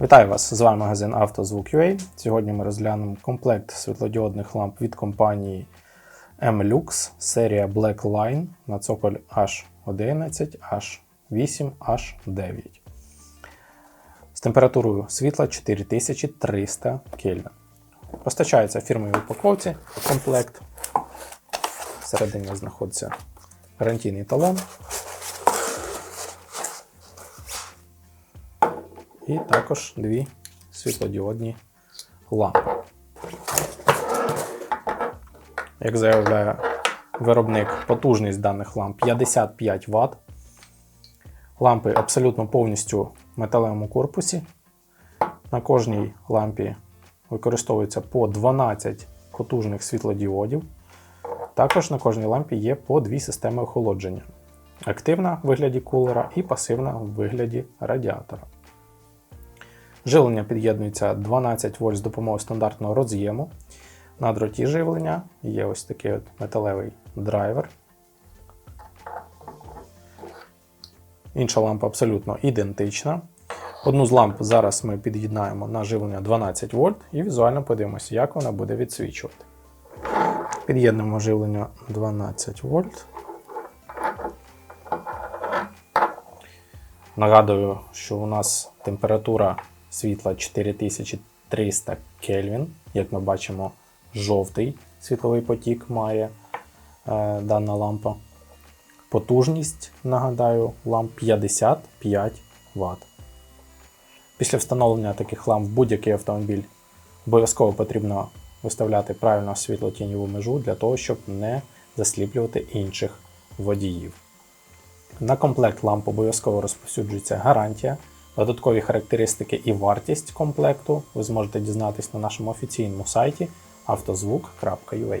Вітаю вас! З вами магазин «Автозвук.UA». Сьогодні ми розглянемо комплект світлодіодних ламп від компанії M-Lux, серія Black Line на цоколь H11, H8, H9 з температурою світла 4300 Кельвін. Постачається в фірмовій упаковці комплект. Всередині знаходиться гарантійний талон. І також дві світлодіодні лампи. Як заявляє виробник, потужність даних ламп 55 Вт. Лампи абсолютно повністю в металевому корпусі. На кожній лампі використовується по 12 потужних світлодіодів. Також на кожній лампі є по дві системи охолодження: активна в вигляді кулера і пасивна в вигляді радіатора. Живлення під'єднується 12 вольт з допомогою стандартного роз'єму. На дроті живлення є ось такий от металевий драйвер. Інша лампа абсолютно ідентична. Одну з ламп зараз ми під'єднаємо на живлення 12 вольт і візуально подивимося, як вона буде відсвічувати. Під'єднуємо живлення 12 вольт. Нагадую, що у нас температура світла 4300 Кельвін. Як ми бачимо, жовтий світловий потік має е, дана лампа. Потужність, нагадаю, ламп 55 Вт. Після встановлення таких ламп в будь-який автомобіль обов'язково потрібно виставляти правильно світло-тіньову межу для того, щоб не засліплювати інших водіїв. На комплект ламп обов'язково розповсюджується гарантія. Додаткові характеристики і вартість комплекту ви зможете дізнатись на нашому офіційному сайті автозвук.ua.